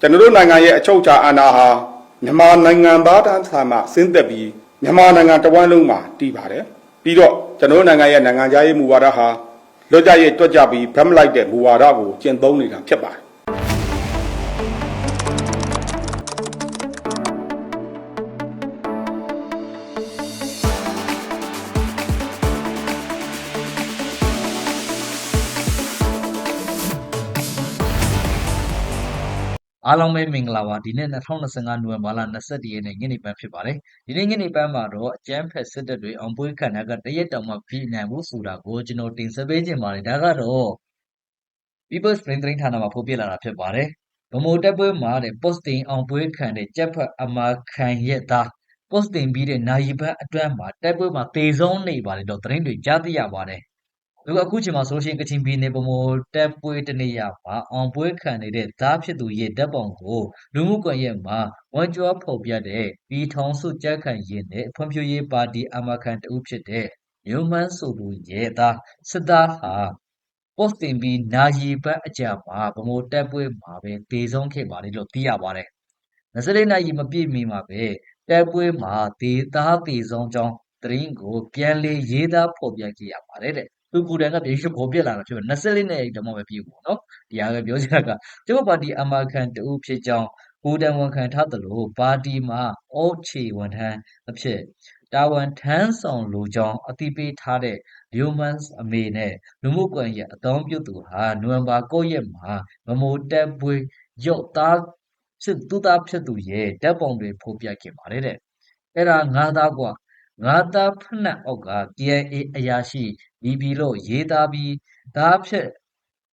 ကျွန်တော်တို့နိုင်ငံရဲ့အချုပ်အခြာအာဏာဟာမြန်မာနိုင်ငံသားတန်းဆာမှဆင်းသက်ပြီးမြန်မာနိုင်ငံတစ်ဝန်းလုံးမှာတည်ပါတယ်ပြီးတော့ကျွန်တော်တို့နိုင်ငံရဲ့နိုင်ငံသားရေးမူဝါဒဟာလွတ်ကြရေးတွက်ကြပြီးဗတ်မလိုက်တဲ့မူဝါဒကိုကျင့်သုံးနေတာဖြစ်ပါတယ် အားလုံးပဲမင်္ဂလာပါဒီနေ့2025နိုဝင်ဘာလ21ရက်နေ့ညနေပိုင်းဖြစ်ပါတယ်ဒီနေ့ညနေပိုင်းမှာတော့အကြမ်းဖက်စစ်တပ်တွေအောင်ပွဲခံတာကတရက်တောင်မှပြည်နိုင်မှုဆိုတာကိုကျွန်တော်တင်ဆက်ပေးခြင်းပါတယ်ဒါကတော့ People's Brain Drain ဌာနမှာဖော်ပြလာတာဖြစ်ပါတယ်ဗမိုတက်ပွဲမှာတဲ့ posting အောင်ပွဲခံတဲ့ကြက်ဖက်အမာခံရဲ့သား posting ပြီးတဲ့နိုင်ဘတ်အတွန်းမှာတက်ပွဲမှာတေဆုံးနေပါတယ်တော့သတင်းတွေကြားသိရပါတယ် သူကအခုချိန်မှာဆိုလို့ရှိရင်ကချင်ပြည်နယ်ဗမိုတက်ပွဲတနေရာမှာအောင်ပွဲခံနေတဲ့သားဖြစ်သူရဲ့တပ်ပုံကိုလူမှုကွန်ရက်မှာဝန်ကျော်ဖော်ပြတဲ့ပြည်ထောင်စုကြက်ခံရင်နဲ့ဖွံ့ဖြိုးရေးပါတီအမခံတဦးဖြစ်တဲ့ညုံမန်းဆိုသူရဲ့သားစစ်သားဟာ post တင်ပြီးနာရီပတ်အကြာမှာဗမိုတက်ပွဲမှာပဲတေဆုံးခဲ့ပါတယ်လို့သိရပါတယ်။24နာရီမပြည့်မီမှာပဲတက်ပွဲမှာဒေသားတေဆုံးကြောင်းသတင်းကိုပြန်လေရေးသားဖော်ပြခဲ့ရပါတယ်တဲ့။ သူကိုယ်တိုင်ကပြေရှိဖော်ပြလာတာဖြစ်ပါတယ်24နာရီတော့မပြည့်ဘူးနော်။ဒီဟာပဲပြောချင်တာကကျမပါတီအမခံတဦးဖြစ်ကြောင်းကိုယ်တိုင်ဝန်ခံထားသလိုပါတီမှာအော့ချေဝန်ထမ်းအဖြစ်တာဝန်ထမ်းဆောင်လိုကြောင်းအသိပေးထားတဲ့ Humans အမေနဲ့လူမှုကွန်ရက်အသုံးပြုသူဟာနိုဝင်ဘာ9ရက်မှာမမိုတက်ပွေရုပ်သားဖြစ်သူသားဖြစ်သူရဲ့ဓာတ်ပုံတွေဖော်ပြခဲ့ပါတယ်တဲ့အဲ့ဒါငါးသားကွာ ငါးသားဖက်နှက်အောက်က KIA အရာရှိဒီပြီလို့ရေးသားပြီးဒါဖြစ်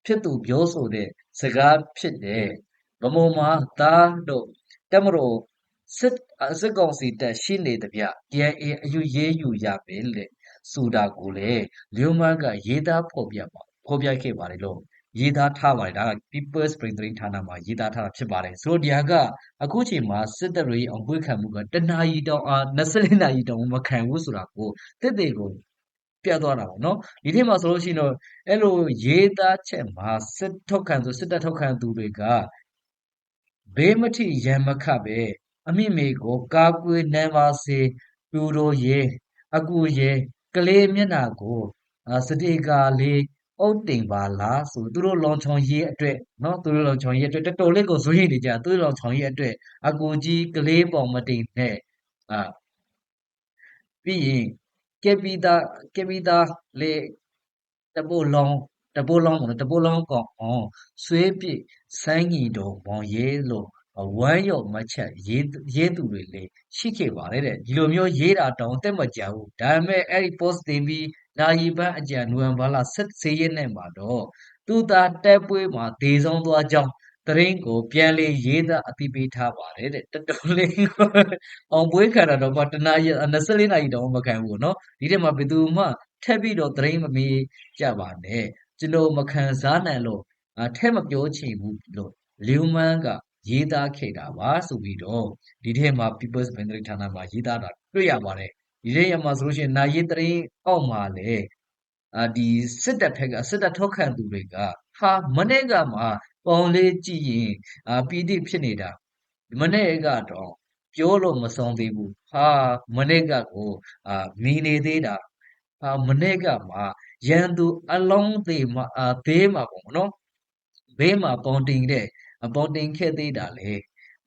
ဖြစ်သူပြောဆိုတဲ့စကားဖြစ်တယ်ဗမိုမှာသားတို့တက်မလို့စစ်စစ်ကောင်စီတက်ရှိနေတဗျ KIA အယူရေးယူရမယ်လေဆိုတာကိုလေလျိုမန်းကရေးသားဖော်ပြပါဖော်ပြခဲ့ပါတယ်လို့ ရေးသားထားပါတယ်ဒါက People's Brain Drain ဌာနမှာရေးသားထားတာဖြစ်ပါတယ်ဆိုတော့ဒီဟာကအခုချိန်မှာစစ်တပ်တွေအောင်ပွေခံမှုကတနာရီတောင်အာ24နာရီတောင်မခံဘူးဆိုတာကိုတစ်တေကိုပြတ်သွားတာပေါ့နော်ဒီထက်မှာဆိုလို့ရှိရင်တော့အဲ့လိုရေးသားချက်မှာစစ်ထုတ်ခံသူစစ်တပ်ထုတ်ခံသူတွေကဘေးမထိရန်မခတ်ပဲအမိမေကိုကာကွယ်နိုင်ပါစေပြူတော်ရေအကူရေကလေးမျက်နှာကိုအာစတိကာလေး အုတ်တိမ်ပါလားဆိုသူတို့လောင်ချောင်ရေးအတွက်နော်သူတို့လောင်ချောင်ရေးအတွက်တော်တော်လေးကိုဇွေးရိနေကြသူတို့လောင်ချောင်ရေးအတွက်အကူကြီးကလေးပေါ်မတိမ်နဲ့အာပြီးရင်ကေပီတာကေပီတာလေတပိုးလောင်တပိုးလောင်ပေါ့နော်တပိုးလောင်ကောင်အောင်ဆွေးပြဆိုင်ကြီးတော်ဘောင်ရေးလို့ဝမ်းရော့မချက်ရေးရေးသူတွေလည်းရှိခဲ့ပါတယ်တဲ့ဒီလိုမျိုးရေးတာတောင်တက်မကြဘူးဒါပေမဲ့အဲ့ဒီ post တင်ပြီး နာယီပန်းအကြံနိုဝင်ဘာလ14ရက်နေ့မှာတော့သူသာတက်ပွဲမှာဒေဆုံးသွားကြောင်းတရင်ကိုပြန်လေရေးသားအသိပေးထားပါတယ်တဲ့တော်တော်လေးအောင်ပွဲခံတာတော့မတနာရီ24နာရီတောင်မခံဘူးเนาะဒီထဲမှာဘယ်သူမှထက်ပြီးတော့တရင်မမေးကြပါနဲ့ကျွန်တော်မခံစားနိုင်လို့အထက်မပြောချင်ဘူးလို့လျူမန်းကရေးသားခဲ့တာပါဆိုပြီးတော့ဒီထဲမှာ People's Bandit ဌာနမှာရေးသားတာတွေ့ရပါတယ် ဒီထဲမှာဆိုလို့ရှိရင်နာရီတရင်အောက်မှာလေအာဒီစစ်တပ်ဖက်ကစစ်တပ်ထောက်ခံသူတွေကဟာမနေ့ကမှပေါင်လေးကြည့်ရင်အာပီတိဖြစ်နေတာမနေ့ကတော့ပြောလို့မဆုံးသေးဘူးဟာမနေ့ကကိုအာမီနေသေးတာဟာမနေ့ကမှရန်သူအလုံးသေးမှာအာဘေးမှာပေါ့နော်ဘေးမှာပေါင်တင်တဲ့အပေါင်တင်ခဲ့သေးတာလေ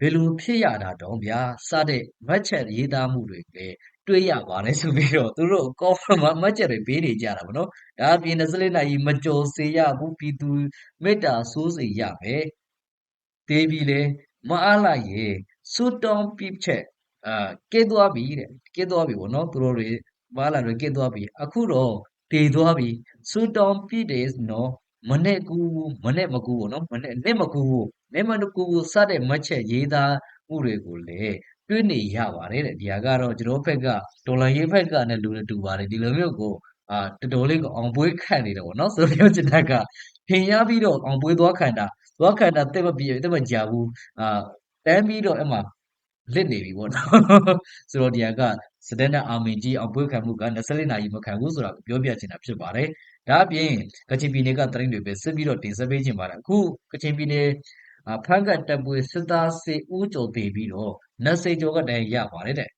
ဘယ်လိုဖြစ်ရတာတော့ဗျာစတဲ့မတ်ချက်ရေးသားမှုတွေလေတွေ့ရပါတယ်ဆိုပြီးတော့သူတို့ကောမှာမတ်ချက်တွေပေးနေကြတာဗောနော်ဒါအပြင်24နာရီမကြော်စေရဘူးပြည်သူမေတ္တာစိုးစေရမယ်တေးပြီလေမအားလိုက်ရေစူတောင်းပြချက်အာကဲသွားပြီတဲ့ကဲသွားပြီဗောနော်သူတို့တွေမအားလာတွေကဲသွားပြီအခုတော့တေသွားပြီစူတောင်းပြတယ်နော်မနဲ့ကူမနဲ့မကူဘောနော်မနဲ့နဲ့မကူဘူး နဲ့မကူဘူးစတဲ့မတ်ချက်ရေးသားမှုတွေကိုလေတွေ့နေရပါတယ်တဲ့ဒီဟာကတော့ကျွန်တော်ဘက်ကဒေါ်လာရေးဘက်ကနဲ့လူတွေတူပါတယ်ဒီလိုမျိုးကိုအာတော်တော်လေးကိုအောင်ပွဲခံနေတယ်ဗောနော်ဆိုတော့ကျွန်တော်ကထင်ရပြီးတော့အောင်ပွဲသွားခံတာသွားခံတာတက်မပြေတက်မကြဘူးအာတန်းပြီးတော့အဲ့မှာလစ်နေပြီဗောနော်ဆိုတော့ဒီဟာကစတန်ဒတ်အာမင်ကြီးအောင်ပွဲခံမှုက24နာရီမခံဘူးဆိုတာကိုပြောပြချင်တာဖြစ်ပါတယ်ဒါအပြင်ကချင်ပြည်နယ်ကသတင်းတွေပဲစစ်ပြီးတော့တင်ဆက်ပေးချင်ပါတယ်အခုကချင်ပြည်နယ်အာ ဖန်ကတ်တပ်ပွေစစ်သားစေဦးကျော်တည်ပြီးတော့နတ်စေကျော်ကတည်းရပါတယ်တဲ့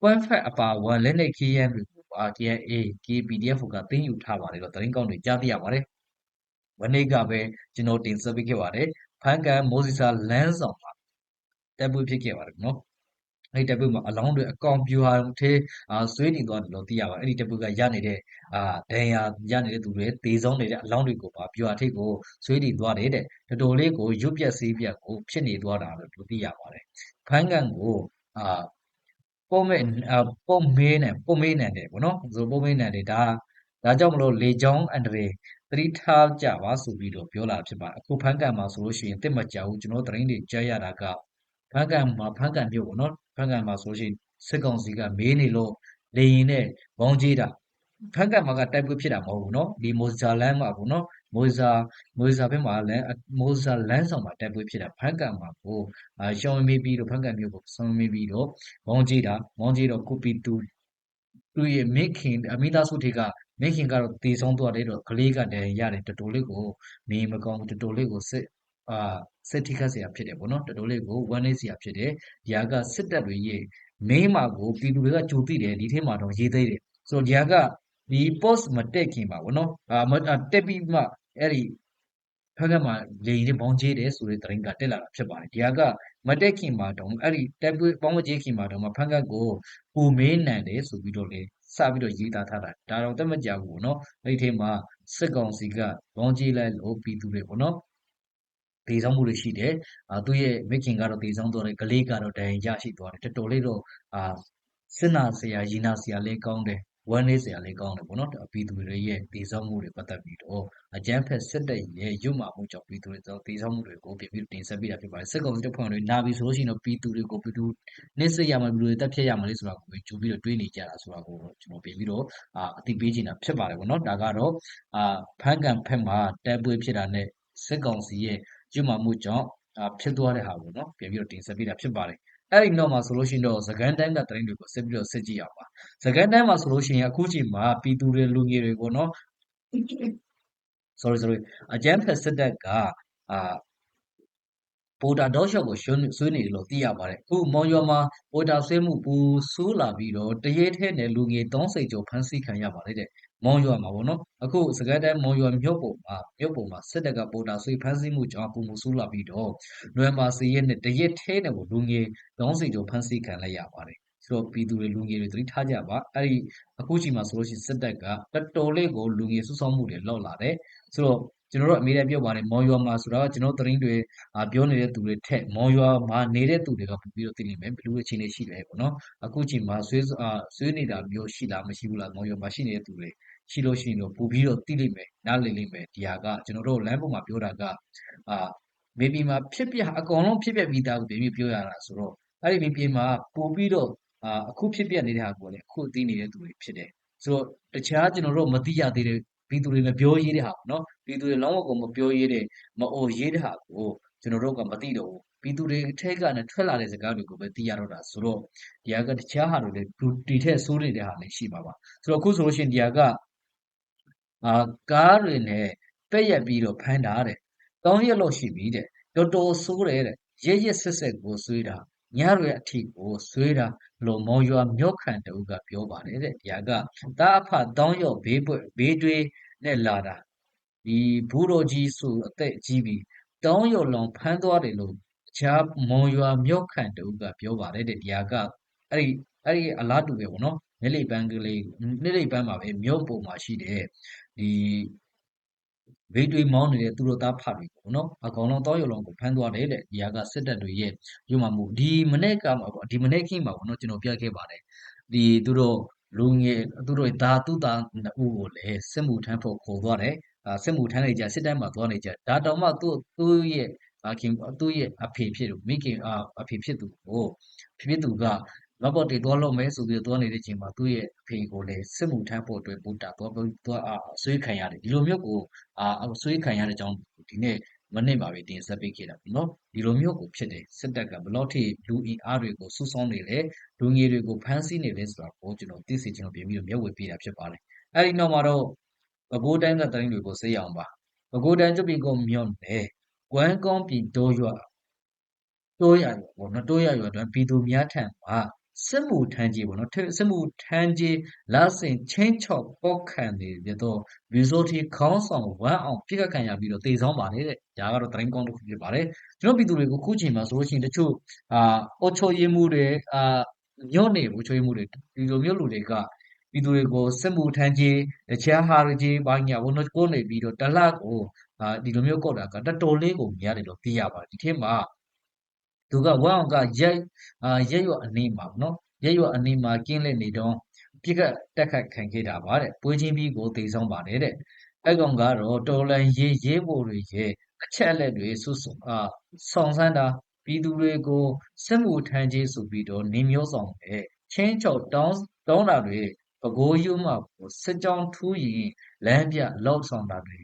ကွမ်ဖက်အပါဝါလက်နေခီးရန်တွေကိုပါ KA KPDF ကတင်းယူထားပါတယ်တော့သတင်းကောင်းတွေကြားသိရပါတယ်မနေ့ကပဲကျွန်တော်တင်ဆက်ပေးခဲ့ပါတယ်ဖန်ကန်မိုးစီစာလမ်းဆောင်မှာတပ်ပွေဖြစ်ခဲ့ပါတယ်နော် အဲ့ဒီတပ်ပွေမှာအလောင်းတွေအကောင်ပြူဟာသေးအာဆွေးနေသွားတယ်လို့သိရပါတယ်အဲ့ဒီတပ်ပွေကရနေတဲ့အာဒဏ်ရာရနေတဲ့သူတွေတေဆုံးနေတဲ့အလောင်းတွေကိုပါပြူဟာထိတ်ကိုဆွေးနေသွားတယ်တဲ့တော်တော်လေးကိုရွတ်ပြက်စေးပြက်ကိုဖြစ်နေသွားတာလို့သိရပါတယ်ဖန်ကန်ကိုအာပုံမဲ့အာပုံမေးနဲ့ပုံမေးနဲ့တယ်ဗောနော်ဆိုပုံမေးနဲ့တယ်ဒါဒါကြောင့်မလို့လေချောင်းအန်ဒရေသတိထားကြပါဆိုပြီးတော့ပြောလာဖြစ်ပါတယ်အခုဖန်ကန်မှာဆိုလို့ရှိရင်တစ်မကြောက်ဘူးကျွန်တော်သတင်းတွေကြားရတာကဖန်ကန်မှာဖန်ကန်မြို့ဗောနော်ဖန်ကန်မှာဆိုလို့ရှိရင်စစ်ကောင်စီကမေးနေလို့လေရင်နဲ့ဘောင်းကြီးတာဖန်ကန်မှာကတိုက်ပွဲဖြစ်တာမဟုတ်ဘူးเนาะဒီမိုဇာလန်မှာပေါ့เนาะမိုဇာမိုဇာဘက်မှာလည်းမိုဇာလန်ဆောင်မှာတိုက်ပွဲဖြစ်တာဖန်ကန်မှာကိုအာရှောင်းမေးပြီးတော့ဖန်ကန်မြို့ကိုဆောင်းမေးပြီးတော့ဘောင်းကြီးတာဘောင်းကြီးတော့ကိုပီတူသူရဲ့မိခင်အမိသားစုတွေကမိခင်ကတော့တည်ဆုံးသွားတယ်တော့ကလေးကတည်းရတယ်တော်တော်လေးကိုနေမကောင်းတော်တော်လေးကိုစစ် အာစိတ်ထိခတ်စရာဖြစ်တယ်ပေါ့နော်တော်တော်လေးကိုဝမ်းနည်းစရာဖြစ်တယ်ဒီဟာကစစ်တပ်တွေရဲ့မင်းမာကိုပြည်သူတွေကကြိုသိတယ်ဒီထဲမှာတော့ရေးသိတယ်ဆိုတော့ဒီဟာကဒီ post မတက်ခင်ပါဘောနော်အာတက်ပြီးမှအဲ့ဒီဖက်ကမှာလေရင်ပေါင်းချေးတယ်ဆိုတဲ့သတင်းကတက်လာတာဖြစ်ပါတယ်ဒီဟာကမတက်ခင်မှာတော့အဲ့ဒီတက်ပြီးပေါင်းချေးခင်မှာတော့ဖက်ကကိုကိုမင်းနန်တယ်ဆိုပြီးတော့လေစပြီးတော့ရေးသားထားတာဒါတော့တက်မကြဘူးဘောနော်အဲ့ဒီထဲမှာစစ်ကောင်စီကပေါင်းချေးလိုက်လို့ပြည်သူတွေဘောနော် ဒေဆောင်မှုတွေရှိတယ်အာသူ့ရဲ့မိခင်ကတော့ဒေဆောင်သွားတယ် ကလေးကတော့ ဒဏ်ရာရရှိသွားတယ် တော်တော်လေးတော့အာစစ်နာဆရာရီနာဆရာလေးကောင်းတယ် ဝမ်းနေစရာလေးကောင်းတယ်ပေါ့နော် ပြည်သူတွေရဲ့ဒေဆောင်မှုတွေပတ်သက်ပြီးတော့ အကြမ်းဖက်စစ်တပ်ရဲ့ရွတ်မှမှုကြောင့် ပြည်သူတွေတော့ဒေဆောင်မှုတွေကိုပြင်ပြီးတင်ဆက်ပေးတာ ဖြစ်ပါတယ် စစ်ကောင်စီတပ်ဖွဲ့တွေနာပြီးဆိုလို့ရှိရင်တော့ ပြည်သူတွေကိုပြည်သူနှိစစ်ရမှာပြည်သူတွေတက်ဖြတ်ရမှာလေဆိုတာကိုကြိုပြီးတော့ တွေးနေကြတာဆိုတာကို ကျွန်တော် ပြင်ပြီးတော့အာအသိပေးချင်တာ ဖြစ်ပါတယ်ပေါ့နော်ဒါကတော့အာဖန်ကန်ဖက်မှာတပ်ပွဲဖြစ်တာနဲ့ စစ်ကောင်စီရဲ့ ရွတ်မှမှုကြောင့်အာဖြစ်သွားတဲ့ဟာကိုနော်ပြင်ပြီးတော့တင်ဆက်ပေးတာဖြစ်ပါတယ်အဲ့ဒီနောက်မှာဆိုလို့ရှိရင်တော့သကန်တိုင်းကတိုင်းတွေကိုဆက်ပြီးတော့ဆက်ကြည့်အောင်ပါသကန်တိုင်းမှာဆိုလို့ရှိရင်အခုချိန်မှာပြည်သူတွေလူငယ်တွေကိုနော် sorry sorry အကြမ်းဖက်စစ်တပ်ကအာ ပိုတာတော့ရှော့ကိုဆွဆွေးနေတယ်လို့သိရပါတယ်အခုမောင်ရွာမှာပိုတာဆွေးမှုပူဆိုးလာပြီးတော့တရေထဲနဲ့လူငယ်30ကျော်ဖမ်းဆီးခံရပါတယ်တဲ့မောင်ရွာမှာပေါ့နော်အခုစကိုင်းတိုင်းမောင်ရွာမြို့ပေါ်မှာမြို့ပေါ်မှာစစ်တပ်ကပိုတာဆွေးဖမ်းဆီးမှုကြောင့်ပူမှုဆိုးလာပြီးတော့နွေမာစီရဲ့နဲ့တရက်ထဲနဲ့ကိုလူငယ်30ကျော်ဖမ်းဆီးခံလိုက်ရပါတယ်ဆိုတော့ပြည်သူတွေလူငယ်တွေသတိထားကြပါအဲ့ဒီအခုချိန်မှာဆိုလို့ရှိရင်စစ်တပ်ကတော်တော်လေးကိုလူငယ်စုဆောင်းမှုတွေလောက်လာတယ်ဆိုတော့ ကျွန်တော်တို့အမေရိကန်ပြောပါတယ်မော်ရွာမှာဆိုတော့ကျွန်တော်သတင်းတွေအာပြောနေတဲ့သူတွေထက်မော်ရွာမှာနေတဲ့သူတွေကပိုပြီးတော့သိလိမ့်မယ်ဘယ်လိုအခြေအနေရှိလဲပေါ့နော်အခုချိန်မှာဆွေးအာဆွေးနေတာမျိုးရှိလားမရှိဘူးလားမော်ရွာမှာရှိနေတဲ့သူတွေရှိလို့ရှိရင်တော့ပိုပြီးတော့သိလိမ့်မယ်နားလည်လိမ့်မယ်ဒီဟာကကျွန်တော်တို့လမ်းပေါ်မှာပြောတာကအာမေဘီမှာဖြစ်ပြအကောင်လုံးဖြစ်ပြပြီးသားကိုပြင်ပြီးပြောရတာဆိုတော့အဲ့ဒီမေဘီမှာပိုပြီးတော့အာအခုဖြစ်ပြနေတဲ့ဟာကိုလည်းအခုသိနေတဲ့သူတွေဖြစ်တယ်ဆိုတော့တခြားကျွန်တော်တို့မသိရသေးတဲ့ ပြည်သူတွေလည်းပြောရေးတဲ့ဟာပေါ့နော်ပြည်သူတွေလောင်းဝကိုမပြောရေးတဲ့မအိုရေးတဲ့ဟာကိုကျွန်တော်တို့ကမသိတော့ဘူးပြည်သူတွေအထက်ကနဲ့ထွက်လာတဲ့စကားတွေကိုပဲသိရတော့တာဆိုတော့ဒီဟာကတခြားဟာတွေလည်းဒီထက်ဆိုးနေတဲ့ဟာလည်းရှိပါပါဆိုတော့အခုဆိုလို့ရှိရင်ဒီဟာကအာကားတွေနဲ့ပက်ရက်ပြီးတော့ဖမ်းတာတဲ့တောင်းရက်လို့ရှိပြီတဲ့တော်တော်ဆိုးတယ်တဲ့ရရဆက်ဆက်ကိုဆွေးတာညရွယ်အထိကိုဆွေးတာလို့မော်ရွာမြို့ခံတူကပြောပါတယ်တဲ့ဒီဟာကတာအဖတောင်းရော့ဘေးပွက်ဘေးတွေး နဲ့လာတာဒီဘူးတော်ကြီးဆိုအသက်ကြီးပြီးတောင်းရော်လောင်ဖမ်းသွားတယ်လို့အခြားမော်ရွာမြို့ခံတူကပြောပါတယ်တဲ့ဒီဟာကအဲ့ဒီအဲ့ဒီအလားတူပဲပေါ့နော်နေလိပန်းကလေးနေလိပန်းမှာပဲမြို့ပုံမှာရှိတယ်ဒီဘေးတွေမောင်းနေတဲ့သူတို့သားဖတ်တွေပေါ့နော်အကောင်လုံးတောင်းရုံလုံးကိုဖမ်းသွားတယ်တဲ့ဒီဟာကစစ်တပ်တွေရဲ့ရုံမှမှုဒီမနေ့ကမှာပေါ့ဒီမနေ့ခင်းမှာပေါ့နော်ကျွန်တော်ပြခဲ့ပါတယ်ဒီသူတို့ လူငယ်သူတို့ဒါသူသားနှစ်ဦးကိုလည်းစစ်မှုထမ်းဖို့ခေါ်သွားတယ်အာစစ်မှုထမ်းနေကြစစ်တမ်းမှာသွားနေကြဒါတောင်မှသူ့သူ့ရဲ့အခင်သူ့ရဲ့အဖေဖြစ်သူမိခင်အဖေဖြစ်သူကိုဖြစ်ဖြစ်သူကလောဘော့တေသွားလို့မယ်ဆိုပြီးသွားနေတဲ့ချိန်မှာသူ့ရဲ့အဖေကိုလည်းစစ်မှုထမ်းဖို့အတွက်ပို့တာသွားသွားအဆွေးခံရတယ်ဒီလိုမျိုးကိုအာအဆွေးခံရတဲ့အကြောင်းဒီနေ့ မနေ့ပါပဲတင်ဆက်ပေးခဲ့တာပေါ့နော်ဒီလိုမျိုးကိုဖြစ်တယ်စစ်တပ်ကဘလို့ထိလူအင်အားတွေကိုစုဆောင်းနေလေလူငယ်တွေကိုဖမ်းဆီးနေလဲဆိုတာကိုကျွန်တော်သိစေချင်လို့ပြင်ပြီးတော့မျက်ဝေပေးတာဖြစ်ပါတယ်အဲ့ဒီနောက်မှာတော့ပဲခူးတိုင်းကတိုင်းတွေကိုစေးရအောင်ပါပဲခူးတိုင်းကျုပ်ပြည်ကမြို့နယ်ကွမ်းကောင်းပြည်တိုးရွာတိုးရရွာပေါ့နော်တိုးရရွာတွင်ပြည်သူများထံမှ စစ်မှုထမ်းကြီးပေါ့နော်ထစစ်မှုထမ်းကြီးလာဆင်ချင်းချောက်ပောက်ခံနေတဲ့တော့ဗီဇိုတီခေါင်းဆောင်ဝမ်းအောင်ပြစ်ခတ်ခံရပြီးတော့တေဆောင်ပါတယ်တဲ့ဒါကတော့တိုင်းကောင်းတစ်ခုဖြစ်ပါတယ်ကျွန်တော်ပြည်သူတွေကိုခုချိန်မှာဆိုလို့ရှိရင်တချို့အာအုတ်ချိုရင်းမှုတွေအာမြို့နေဘူးချိုရင်းမှုတွေဒီလိုမျိုးလူတွေကပြည်သူတွေကိုစစ်မှုထမ်းကြီးတခြားဟာရကြီးဘာညာဘုံတို့ကိုနေပြီးတော့တလကိုအာဒီလိုမျိုးကောက်တာကတော်တော်လေးကိုများတယ်လို့သိရပါတယ်ဒီထက်မှာ သူကဝမ်အောင်ကရက်အာရက်ရွအနေမှာနော်ရက်ရွအနေမှာကင်းလက်နေတော့ပြစ်ကတ်တက်ခတ်ခံခဲ့တာပါတဲ့ပွဲချင်းပြီးကိုသိဆောင်ပါတယ်တဲ့အဲ့ကောင်ကတော့တော်လန်ရေးရေးဖို့တွေရဲ့အချက်အလက်တွေစွစွအာဆောင်ဆန်းတာပြည်သူတွေကိုစစ်မှုထမ်းကြီးဆိုပြီးတော့နေမျိုးဆောင်တယ်ချင်းချောက်တောင်းတောင်းတာတွေပဲခူးရိုးမှာကိုစစ်ကြောင်းထူးရင်လမ်းပြလောက်ဆောင်တာတွေ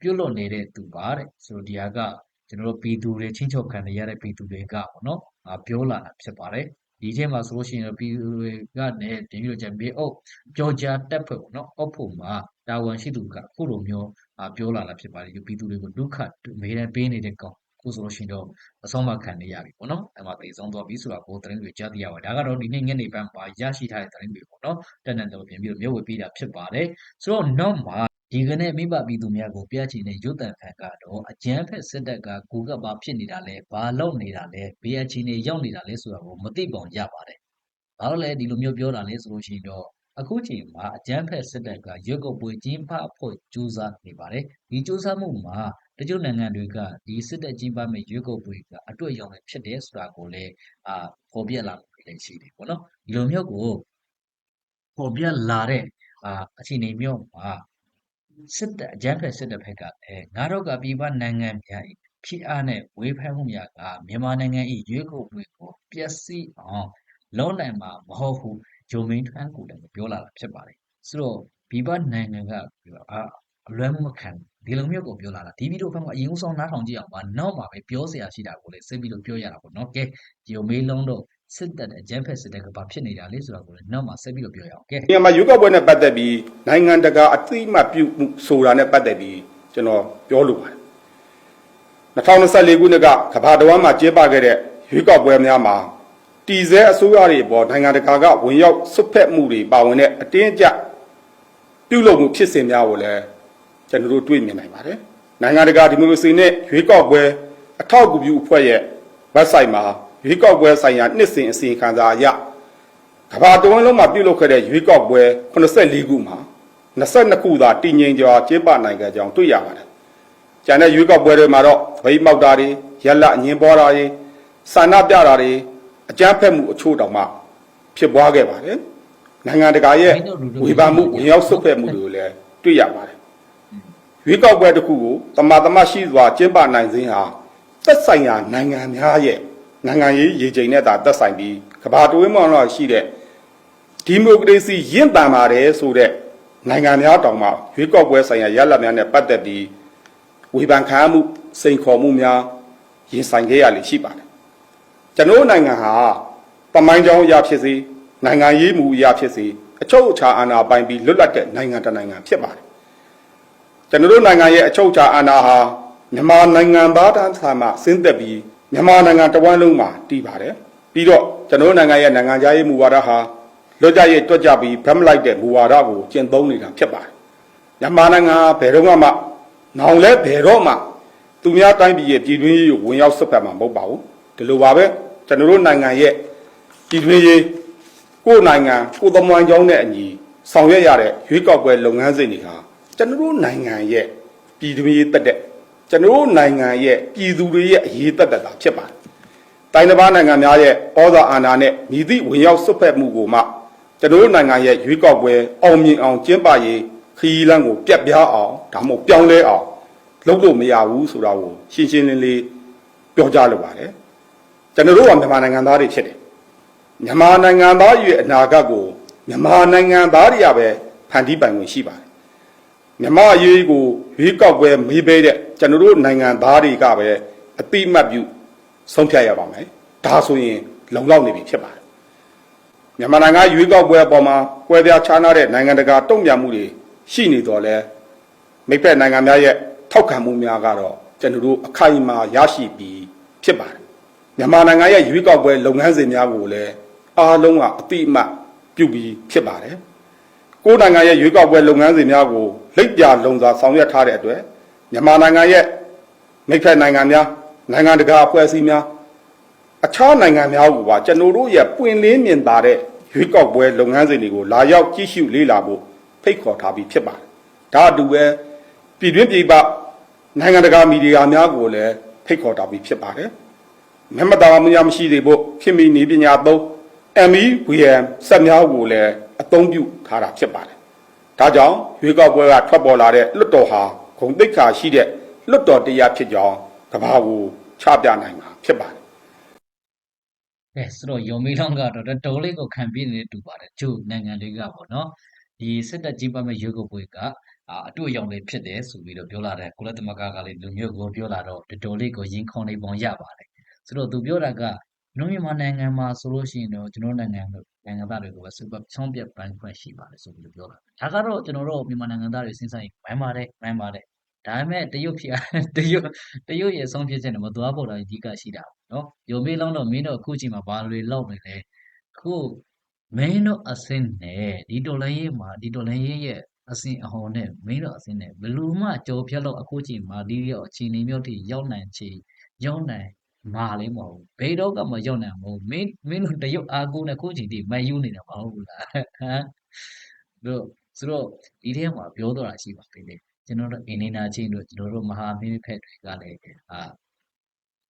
ပြုတ်လွတ်နေတဲ့သူပါတဲ့ဆိုတော့ဒီဟာက ကျွန်တော်တို့ပြည်သူတွေချင်းချုပ်ခံနေရတဲ့ပြည်သူတွေကပေါ့နော်အာပြောလာတာဖြစ်ပါတယ်ဒီအချိန်မှာဆိုလို့ရှိရင်တော့ပြည်သူတွေကလည်းတင်ပြီးတော့ကြံပြီးအုပ်ကြောကြားတက်ဖွဲ့ပေါ့နော်အောက်ဖို့မှာတာဝန်ရှိသူကအခုလိုမျိုးအာပြောလာတာဖြစ်ပါတယ်ဒီပြည်သူတွေကိုဒုက္ခအမေနဲ့ပေးနေတဲ့ကောင်အခုဆိုလို့ရှိရင်တော့အဆုံးမခံနေရပြီပေါ့နော်အဲ့မှာသေဆုံးသွားပြီဆိုတာကိုသတင်းတွေကြားသိရပါတယ်ဒါကတော့ဒီနေ့ညနေပိုင်းမှာရရှိထားတဲ့သတင်းတွေပေါ့နော်တက်နန်တော့ပြင်ပြီးတော့မျက်ဝေပေးတာဖြစ်ပါတယ်ဆိုတော့နောက်မှာ ဒီကနေ့မိဘပြည်သူများကိုပြချင်တဲ့ရုပ်တံဖန်ကတော့အကျန်းဖက်စစ်တပ်ကကိုကဘာဖြစ်နေတာလဲဘာလုပ်နေတာလဲဘေးအချင်းတွေရောက်နေတာလဲဆိုတာကိုမသိပေါင်ရပါတယ်ဘာလို့လဲဒီလိုမျိုးပြောတာလဲဆိုလို့ရှိရင်တော့အခုချိန်မှာအကျန်းဖက်စစ်တပ်ကရွက်ကုတ်ပွဲကျင်းပဖို့ကြိုးစားနေပါတယ်ဒီကြိုးစားမှုမှာတချို့နိုင်ငံတွေကဒီစစ်တပ်ကျင်းပမဲ့ရွက်ကုတ်ပွဲကအတွေ့အကြုံတွေဖြစ်တယ်ဆိုတာကိုလည်းအာပေါ်ပြလာလို့လည်းရှိတယ်ပေါ့နော်ဒီလိုမျိုးကိုပေါ်ပြလာတဲ့အာအခြေအနေမျိုးမှာ စစ်တပ်အကြမ်းဖက်စစ်တပ်ဘက်ကလည်းငါတို့ကပြည်ပနိုင်ငံများ၏ဖိအားနဲ့ဝေဖန်မှုများကမြန်မာနိုင်ငံ၏ရွေးကောက်ပွဲကိုပျက်စီးအောင်လုံးနိုင်မှာမဟုတ်ဘူးဂျုံမင်းထွန်းကိုလည်းပြောလာတာဖြစ်ပါတယ်ဆိုတော့ပြည်ပနိုင်ငံကအာအလွဲမှုမခံဒီလိုမျိုးကိုပြောလာတာဒီဗီဒီယိုဖန်ကအရင်ဦးဆုံးနားထောင်ကြည့်အောင်ပါနောက်မှာပဲပြောစရာရှိတာကိုလည်းစိတ်ပြီးတော့ပြောရတာပေါ့နော်ကဲဂျုံမင်းလုံးတော့ စစ်တပ်အကြမ်းဖက်စစ်တပ်က ဘာဖြစ်နေတာလဲဆိုတာကိုလည်း နောက်မှာ ဆက်ပြီးတော့ပြောရအောင်ကဲဒီမှာ ရွေးကောက်ပွဲနဲ့ ပတ်သက်ပြီး နိုင်ငံတကာ အသိအမှတ်ပြုမှုဆိုတာနဲ့ ပတ်သက်ပြီး ကျွန်တော်ပြောလိုပါတယ်2024ခုနှစ်က ကမ္ဘာတော်မှာ ကျင်းပခဲ့တဲ့ ရွေးကောက်ပွဲများမှာတီဇဲအစိုးရတွေပေါ် နိုင်ငံတကာက ဝင်ရောက်ဆွတ်ဖက်မှုတွေ ပါဝင်တဲ့ အတင်းအကျပ် ပြုလုပ်မှုဖြစ်စဉ်များကိုလည်း ကျွန်တော်တို့ တွေ့မြင်နိုင်ပါတယ် နိုင်ငံတကာ ဒီမိုကရေစီနဲ့ရွေးကောက်ပွဲ အထောက်အကူပြုအဖွဲ့ရဲ့ website မှာ ရွေးကောက်ပွဲဆိုင်ရာနှစ်စဉ်အစီရင်ခံစာအရကမ္ဘာတဝန်းလုံးမှာပြုလုပ်ခဲ့တဲ့ရွေးကောက်ပွဲ84ခုမှာ22ခုသာတည်ငြိမ်စွာကျင်းပနိုင်ခဲ့ကြောင်းတွေ့ရပါတယ်။ကျန်တဲ့ရွေးကောက်ပွဲတွေမှာတော့ဗိမောက်တာတွေရက်လက်အငင်းပေါ်တာတွေဆန္ဒပြတာတွေအကြမ်းဖက်မှုအချို့တောင်မှဖြစ်ပွားခဲ့ပါတယ်။နိုင်ငံတကာရဲ့ဝေဖန်မှုဝင်ရောက်ဆွတ်ဖက်မှုတွေကိုလည်းတွေ့ရပါတယ်။ရွေးကောက်ပွဲတစ်ခုကိုတမာတမရှိစွာကျင်းပနိုင်ခြင်းဟာသက်ဆိုင်ရာနိုင်ငံများရဲ့ နိုင်ငံရေးရည်ချိန်နဲ့သာသက်ဆိုင်ပြီးကမ္ဘာတဝန်းမှာတော့ရှိတဲ့ဒီမိုကရေစီရင့်တန်ပါတယ်ဆိုတဲ့နိုင်ငံများတောင်မှရွေးကောက်ပွဲဆိုင်ရာရလဒ်များနဲ့ပတ်သက်ပြီးဝေဖန်ခံရမှုစိန်ခေါ်မှုများရင်ဆိုင်ခဲ့ရလိမ့်ရှိပါတယ်ကျွန်တော်တို့နိုင်ငံဟာတမိုင်းကြောင်းအရာဖြစ်စေနိုင်ငံရေးမူအရာဖြစ်စေအချုပ်အခြာအာဏာပိုင်ပြီးလွတ်လပ်တဲ့နိုင်ငံတစ်နိုင်ငံဖြစ်ပါတယ်ကျွန်တော်တို့နိုင်ငံရဲ့အချုပ်အခြာအာဏာဟာမြန်မာနိုင်ငံသားတန်းဆာမှဆင်းသက်ပြီး မြန်မာနိုင်ငံတစ်ဝန်းလုံးမှာတည်ပါတယ်ပြီးတော့ကျွန်တော်တို့နိုင်ငံရဲ့နိုင်ငံခြားရေးမူဝါဒဟာလွတ်ကြရဲ့တွက်ကြပြီးဗတ်မလိုက်တဲ့မူဝါဒကိုကျင့်သုံးနေတာဖြစ်ပါတယ်။မြန်မာနိုင်ငံဘယ်တော့မှနောင်လဲဘယ်တော့မှသူများတိုင်းပြည်ရဲ့ပြည်တွင်းရေးကိုဝင်ရောက်ဆွတ်ဖက်မှာမဟုတ်ပါဘူး။ဒီလိုပါပဲကျွန်တော်တို့နိုင်ငံရဲ့ပြည်တွင်းရေးကိုယ်နိုင်ငံကိုယ်သမိုင်းကြောင်းနဲ့အညီဆောင်ရွက်ရတဲ့ရွေးကောက်ပွဲလုပ်ငန်းစဉ်တွေဟာကျွန်တော်တို့နိုင်ငံရဲ့ပြည်တွင်းရေးတက်တဲ့ ကျွန်တော်တို့နိုင်ငံရဲ့ပြည်သူတွေရဲ့အရေးတက်တက်တာဖြစ်ပါတယ်။တိုင်းတစ်ပါးနိုင်ငံများရဲ့ဩဇာအာဏာနဲ့မြည်သည့်ဝင်ရောက်ဆွတ်ဖက်မှုကိုမှကျွန်တော်တို့နိုင်ငံရဲ့ရွေးကောက်ပွဲအောင်မြင်အောင်ကျင်းပရေးခရီးလမ်းကိုပြတ်ပြားအောင်ဒါမှမဟုတ်ပြောင်းလဲအောင်လုပ်လို့မရဘူးဆိုတာကိုရှင်းရှင်းလင်းလင်းပြောကြားလိုပါတယ်ကျွန်တော်တို့ကမြန်မာနိုင်ငံသားတွေဖြစ်တယ်မြန်မာနိုင်ငံသားရဲ့အနာဂတ်ကိုမြန်မာနိုင်ငံသားတွေကပဲဖန်တီးပိုင်ခွင့်ရှိပါတယ်မြန်မာအရေးကို ရွေးကောက်ပွဲမေးပေးတဲ့ကျွန်တော်တို့နိုင်ငံသားတွေကပဲအတိအမှတ်ပြုဆုံးဖြတ်ရပါမယ်ဒါဆိုရင်လုံလောက်နေပြီဖြစ်ပါတယ်မြန်မာနိုင်ငံရွေးကောက်ပွဲအပေါ်မှာကွဲပြားခြားနားတဲ့နိုင်ငံတကာတုံ့ပြန်မှုတွေရှိနေတော့လဲမိဖက်နိုင်ငံများရဲ့ထောက်ခံမှုများကတော့ကျကျွန်တော်တို့အခိုင်အမာရရှိပြီးဖြစ်ပါတယ်မြန်မာနိုင်ငံရဲ့ရွေးကောက်ပွဲလုပ်ငန်းစဉ်များကိုလည်းအားလုံးကအတိအမှတ်ပြုပြီးဖြစ်ပါတယ်ကိုယ်နိုင်ငံရဲ့ရွေးကောက်ပွဲလုပ်ငန်းစဉ်များကို လက်ပြလုံစွာဆောင်ရွက်ထားတဲ့အတွက်မြန်မာနိုင်ငံရဲ့မိတ်ဖက်နိုင်ငံများနိုင်ငံတကာအဖွဲ့အစည်းများအခြားနိုင်ငံများကပါကျွန်တော်တို့ရဲ့ပွင့်လင်းမြင်သာတဲ့ရွေးကောက်ပွဲလုပ်ငန်းစဉ်တွေကိုလာရောက်ကြည့်ရှုလေ့လာဖို့ဖိတ်ခေါ်ထားပြီးဖြစ်ပါတယ်။ဒါအတူပဲပြည်တွင်းပြည်ပနိုင်ငံတကာမီဒီယာများကိုလည်းဖိတ်ခေါ်ထားပြီးဖြစ်ပါတယ်။မျက်မှတ်တာမှများမရှိသေးဖို့ခင်မီနေပညာသုံး MEVM စက်များကိုလည်းအသုံးပြုထားတာဖြစ်ပါတယ်။ ဒါကြောင့်ရွေးကောက်ပွဲကထွက်ပေါ်လာတဲ့လွတ်တော်ဟာဂုံတိတ်ခါရှိတဲ့လွတ်တော်တရားဖြစ်ကြောင်းကဘာကိုချပြနိုင်မှာဖြစ်ပါတယ်ကဲဆိုတော့ယုံမီလောင်းကတော့တော်တော်လေးကိုခံပြနေတူပါတယ်ကျို့နိုင်ငံတွေကပေါ့နော်ဒီစစ်တပ်ကြီးပါမဲ့ရွေးကောက်ပွဲကအအတူအယောင်လေးဖြစ်တယ်ဆိုပြီးတော့ပြောလာတယ်ကုလသမဂ္ဂကလည်းလူမျိုးကိုပြောလာတော့တော်တော်လေးကိုရင်ခုန်နေပုံရပါတယ်ဆိုတော့သူပြောတာကကျွန်တော်မြန်မာနိုင်ငံမှာဆိုလို့ရှိရင်တော့ကျွန်တော်နိုင်ငံတို့ နိုင်ငံသားတွေကိုပဲစူပါချောင်းပြတ်ပန်းခွင့်ရှိပါတယ်ဆိုပြီးတော့ပြောတာဒါကတော့ကျွန်တော်တို့မြန်မာနိုင်ငံသားတွေစဉ်းစားရင်မှန်ပါတယ်မှန်ပါတယ်ဒါပေမဲ့တရုတ်ဖြစ်တရုတ်တရုတ်ရဲ့ဆုံးဖြတ်ချက်နဲ့မသွားပေါ်တာအဓိကရှိတာပေါ့နော်ယုံမေးလောင်းတော့မင်းတို့အခုချိန်မှာဘာတွေလောက်နေလဲခုမင်းတို့အစင်းနဲ့ဒီတော်လိုင်းရေးမှာဒီတော်လိုင်းရေးရဲ့အစင်အဟော်နဲ့မင်းတို့အစင်းနဲ့ဘယ်လူမှကြော်ဖြတ်လို့အခုချိန်မှာဒီရောက်အချိန်နေမျိုးထိရောက်နိုင်ချေရောက်နိုင် မာလေးမဟုတ်ဘူးဘယ်တော့ကမှရောက်နိုင်မဟုတ်ဘူးမင်းမင်းတို့တရုတ်အားကိုးနဲ့အခုချိန်ထိမယူနေတာမဟုတ်ဘူးလားဟမ်တို့ဆိုတော့ဒီထဲမှာပြောတော့တာရှိပါသေးတယ်ကျွန်တော်တို့အင်းနေနာချင်းတို့ကျွန်တော်တို့မဟာမင်းဖက်တွေကလည်းအာ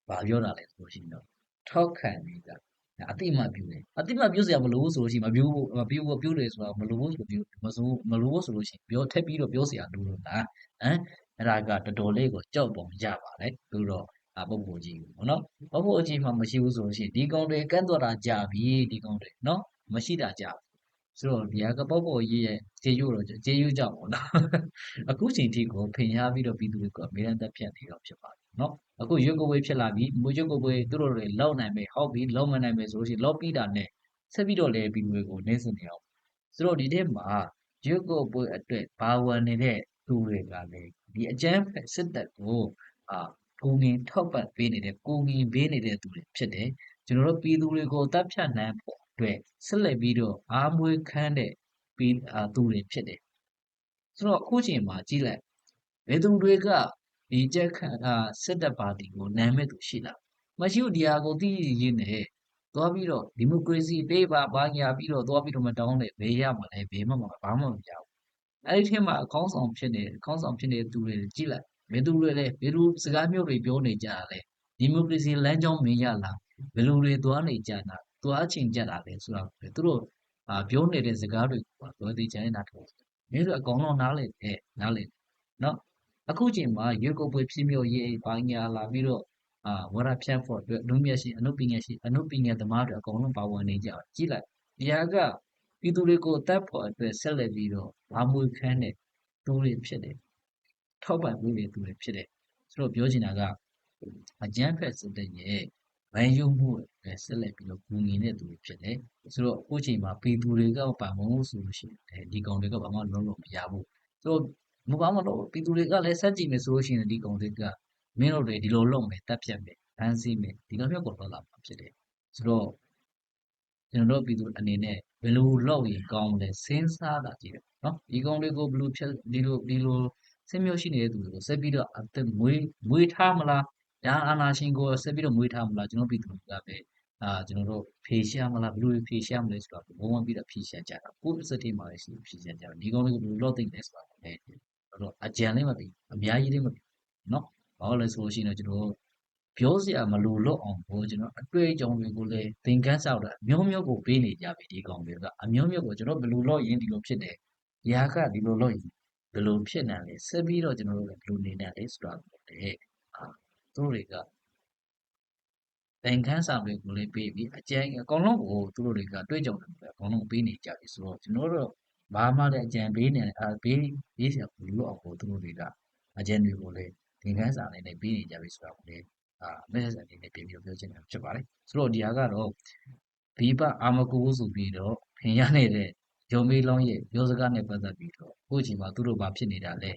ဘာပြောတာလဲဆိုလို့ရှိရင်တော့ထောက်ခံနေတာအတိအမပြုတယ်အတိအမပြုစရာမလိုဘူးဆိုလို့ရှိရင်မပြုဘူးမပြုဘူးပြုတယ်ဆိုတာမလိုဘူးဆိုပြီးမစိုးမလိုဘူးဆိုလို့ရှိရင်ပြောထက်ပြီးတော့ပြောစရာလိုလို့လားဟမ်အဲ့ဒါကတော်တော်လေးကိုကြောက်ပုံရပါတယ်ပြီးတော့ အပုပ်ကိုကြီးပေါ့နော်ပုပ်ကိုကြီးမှမရှိဘူးဆိုလို့ရှိရင်ဒီကောင်တွေကန့်တော့တာကြပြီဒီကောင်တွေနော်မရှိတာကြပြီဆိုတော့ဒီကပုပ်ကိုကြီးရဲ့ခြေရွတော့ခြေရွကြောက်ပေါ့နော်အခုချိန်ထိကိုဖင်ရပြီးတော့ပြည်သူတွေကိုအမြဲတမ်းတက်ဖြတ်နေတော့ဖြစ်ပါတယ်နော်အခုရွက်ကိုဝေးဖြစ်လာပြီးမွေးရွက်ကိုဝေးသူတို့တွေလောက်နိုင်မယ်ဟောက်ပြီးလောက်မနိုင်မယ်ဆိုလို့ရှိရင်လောက်ပြီးတာနဲ့ဆက်ပြီးတော့လည်းပြည်သူတွေကိုနေစင်နေအောင်ဆိုတော့ဒီထဲမှာရွက်ကိုဝေးအတွက်ဘာဝင်နေတဲ့သူတွေကလည်းဒီအကျန်းဖက်စစ်တပ်ကိုအာ ကိုငင်ထောက်ပံ့ပေးနေတဲ့ကိုငင်ပေးနေတဲ့သူတွေဖြစ်တယ်ကျွန်တော်တို့ပြည်သူတွေကိုတပ်ဖြတ်နိုင်ဖို့အတွက်ဆက်လက်ပြီးတော့အားမွေးခန်းတဲ့ပြည်အာသူတွေဖြစ်တယ်ဆိုတော့အခုချိန်မှာကြည့်လိုက်ဘယ်သူတွေကဒီကြက်ခန့်အာစစ်တပ်ပါတီကိုနာမည်သူရှိလားမရှိဘူးဒီဟာကိုသိရင်းနဲ့သွားပြီးတော့ဒီမိုကရေစီပေးပါဘာညာပြီးတော့သွားပြီးတော့မတောင်းတယ်ဘေးရမှာလဲဘေးမှမဘာမှမကြောက်အဲ့ဒီထဲမှာအကောင်းဆောင်ဖြစ်နေအကောင်းဆောင်ဖြစ်နေတဲ့သူတွေကြည့်လိုက် ဘယ်သူတွေလဲဘယ်သူစကားမျိုးတွေပြောနေကြတာလဲဒီမိုကရေစီလမ်းကြောင်းမင်းရလားဘယ်လိုတွေသွားနေကြတာသွားချင်ကြတာလဲဆိုတော့သူတို့အာပြောနေတဲ့စကားတွေကိုပြောသေးချင်နေတာတော့မင်းတို့အကောင်လုံးနားလေတယ်နားလေနော်အခုချိန်မှာရွေးကောက်ပွဲဖြစ်မြောက်ရေးဘာညာလာပြီးတော့အာဝရဖြန့်ဖို့အတွက်အနုမြတ်ရှိအနုပညာရှိအနုပညာသမားတွေအကုန်လုံးပါဝင်နေကြတယ်ကြည့်လိုက်ဒီဟာကပြည်သူတွေကိုတတ်ဖို့အတွက်ဆက်လက်ပြီးတော့ဘာမွေခန်းတဲ့သူတွေဖြစ်တယ် ထောက်ပံ့ပေးတဲ့သူတွေဖြစ်တယ်ဆိုတော့ပြောချင်တာကအကျန်းဖက်စစ်တဲ့ရဲ့ဗန်ယူမှုပဲဆက်လက်ပြီးတော့ဂုဏ်ငင်တဲ့သူတွေဖြစ်တယ်ဆိုတော့အခုချိန်မှာပြည်သူတွေကပါမလို့ဆိုလို့ရှိရင်ဒီကောင်တွေကဘာမှလုံးလို့မရဘူးဆိုတော့မဘာမှလို့ပြည်သူတွေကလည်းစက်ကြည့်မယ်ဆိုလို့ရှိရင်ဒီကောင်တွေကမင်းတို့တွေဒီလိုလုပ်မယ်တက်ပြတ်မယ်ဖမ်းဆီးမယ်ဒီလိုမျိုးကိုတော့လာမှာဖြစ်တယ်ဆိုတော့ကျွန်တော်တို့ပြည်သူအနေနဲ့ဘယ်လိုလုပ်ရင်ကောင်းမလဲစဉ်းစားတာကြည့်တယ်နော်ဒီကောင်တွေကိုဘယ်လိုဖြတ်ဒီလိုဒီလို စင်မျိုးရှိနေတဲ့သူတွေကိုဆက်ပြီးတော့အသက်မွေးမွေးထားမလားဒါအာနာရှင်ကိုဆက်ပြီးတော့မွေးထားမလားကျွန်တော်ပြည်သူတွေကပဲအာကျွန်တော်တို့ဖြေရှားမလားဘယ်လိုဖြေရှားမလဲဆိုတော့ဘုံဝင်ပြီးတော့ဖြေရှားကြတာကိုယ်စတိမှာရှိဖြေရှားကြတာဒီကောင်တွေကိုဘယ်လိုလုပ်သိမ့်လဲဆိုတော့လည်းတော့အကြံလေးမသိအများကြီးလေးမသိနော်ဘာလို့လဲဆိုလို့ရှိရင်ကျွန်တော်ပြောစရာမလိုတော့အောင်ဘို့ကျွန်တော်အတွေ့အကြုံတွေကိုလည်းသင်ခန်းစာတော့အမျိုးမျိုးကိုပေးနေကြပြီဒီကောင်တွေက အမျိုးမျိုးကိုကျွန်တော်ဘယ်လိုလုပ်ရင်ဒီလိုဖြစ်တယ်။ရာကဒီလိုလုပ်ရင် ဘယ်လိုဖြစ်နိုင်လဲဆက်ပြီးတော့ကျွန်တော်တို့လည်းဘယ်လိုနေနိုင်လဲဆိုတာကိုလည်းအာသူတို့တွေကသင်ခန်းစာတွေကိုလည်းပေးပြီးအကျဉ်းအကောင်လုံးကိုသူတို့တွေကတွေ့ကြုံတယ်အကောင်လုံးပေးနေကြပြီဆိုတော့ကျွန်တော်တို့ဘာမှလည်းအကြံပေးနေအာပေးပေးစရာဘယ်လိုအောင်ကိုသူတို့တွေကအကျဉ်းတွေကိုလည်းသင်ခန်းစာလေးနဲ့ပေးနေကြပြီဆိုတာကိုလည်းအာ message အနေနဲ့ပြင်ပြပြောချင်တာဖြစ်ပါတယ်ဆိုတော့ဒီဟာကတော့ဘိပအာမကူဆိုပြီးတော့ခင်ရနေတဲ့ ဂျုံမေးလောင်းရဲ့ပြောစကားနဲ့ပတ်သက်ပြီးတော့အခုချိန်မှာသူတို့ဘာဖြစ်နေတာလဲ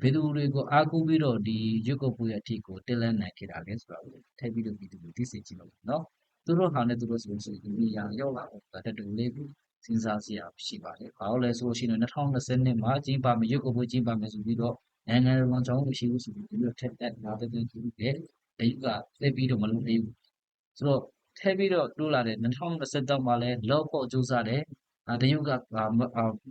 ဘယ်သူတွေကိုအားကိုးပြီးတော့ဒီရွက်ကုတ်ပွဲအထိကိုတက်လက်နိုင်ခဲ့တာလဲဆိုတော့ထည့်ပြီးတော့ပြည်သူတွေသိစေချင်လို့နော်သူတို့ဟာနဲ့သူတို့ဆိုလို့ရှိရင်ဒီရာရောက်လာတော့တတူလေးကိုစဉ်းစားစရာရှိပါတယ်။ဘာလို့လဲဆိုလို့ရှိရင်2020မှာကျင်းပမယ်ရွက်ကုတ်ပွဲကျင်းပမယ်ဆိုပြီးတော့နိုင်ငံတော်ကြောင်းမရှိဘူးဆိုပြီးတော့ထက်တက်လာတဲ့ပြည်သူတွေဒီကသိပြီးတော့မလုပ်သေးဘူး။ဆိုတော့ထည့်ပြီးတော့တိုးလာတဲ့2023မှာလည်းလော့ဖို့ကြိုးစားတယ်။အာ တရုတ်ကအာ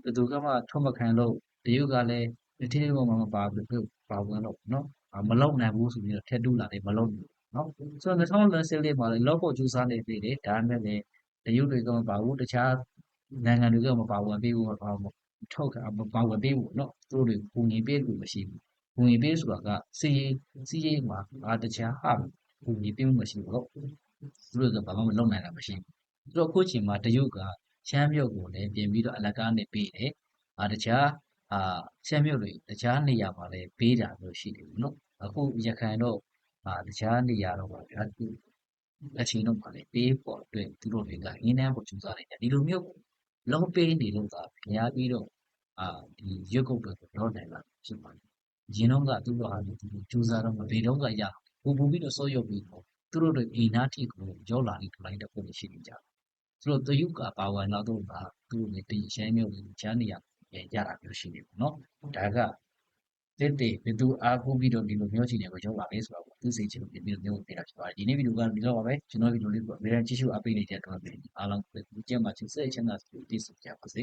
ဘယ်သူကမှထုံးမခံလို့တရုတ်ကလည်းဒီထင်းပေါ်မှာမပါဘူးပါဝင်တော့နော်အာမလုံနိုင်ဘူးဆိုပြီးတော့ထည့်တူးလာတယ်မလုံဘူးနော်ဆိုတော့2024မှာလည်းလော့ဖို့ကြိုးစားနေသေးတယ်ဒါပေမဲ့လည်းတရုတ်တွေကမပါဘူးတခြားနိုင်ငံတွေကမပါဝင်ပေးဘူးမပါဘူးထောက်ခံမပါဝင်ပေးဘူးနော်သူတို့တွေပုံငင်ပေးလို့မရှိဘူးပုံငင်ပေးဆိုတာကစီရေးစီရေးမှာအာတခြားဟာပုံငင်ပေးမှုမရှိဘူးတော့သူတို့ကဘာမှမလုပ်နိုင်တာမရှိဘူးသူတို့အခုချိန်မှာတရုတ်က ချမ်းမြုပ်ကိုလည်းပြင်ပြီးတော့အလကားနဲ့ပေးတယ်အာတခြားအာဆမ်းမြုပ်တွေတခြားနေရာမှာလည်းပေးတာမျိုးရှိတယ်ဘူးနော်အခုရခိုင်တော့အာတခြားနေရာတော့ပါဗျာဒီအချင်းတော့ပါလေပေးဖို့အတွက်သူတို့တွေကရင်းနှန်းဖို့ကြိုးစားနေတယ်ဒီလိုမျိုးလုံးပေးနေလို့သာခင်ဗျားပြီးတော့အာဒီရွက်ကုတ်တွေကိုတော့နိုင်လာဖြစ်ပါတယ်ရင်းတော့ကသူတို့ဟာဒီကြိုးစားတော့မဘေတော့ကရပူပူပြီးတော့စောရုပ်ပြီးတော့သူတို့တွေအိနာတိကိုရောက်လာပြီးထလိုက်တဲ့ပုံရှိနေကြတယ် သူတို့တယုကပါဝင်တော့တော့ကသူတို့တွေတင်ရှမ်းမျိုးတွေချမ်းနေရရတာမျိုးရှိနေပေါ့နော်ဒါကတစ်တေဘယ်သူအားကိုးပြီးတော့ဒီလိုမျိုးချင်တယ်ကိုရောက်လာလဲဆိုတော့သူစိတ်ချလို့ဒီလိုမျိုးပေးတာဖြစ်ပါတယ်ဒီနေ့ဗီဒီယိုကဒီတော့ပါပဲကျွန်တော်ဗီဒီယိုလေးကိုအများကြီးကြည့်ရှုအားပေးနေတဲ့အတွက်အားလုံးကြည့်မှချစ်စိတ်ချမ်းသာတိစုကြပါစေ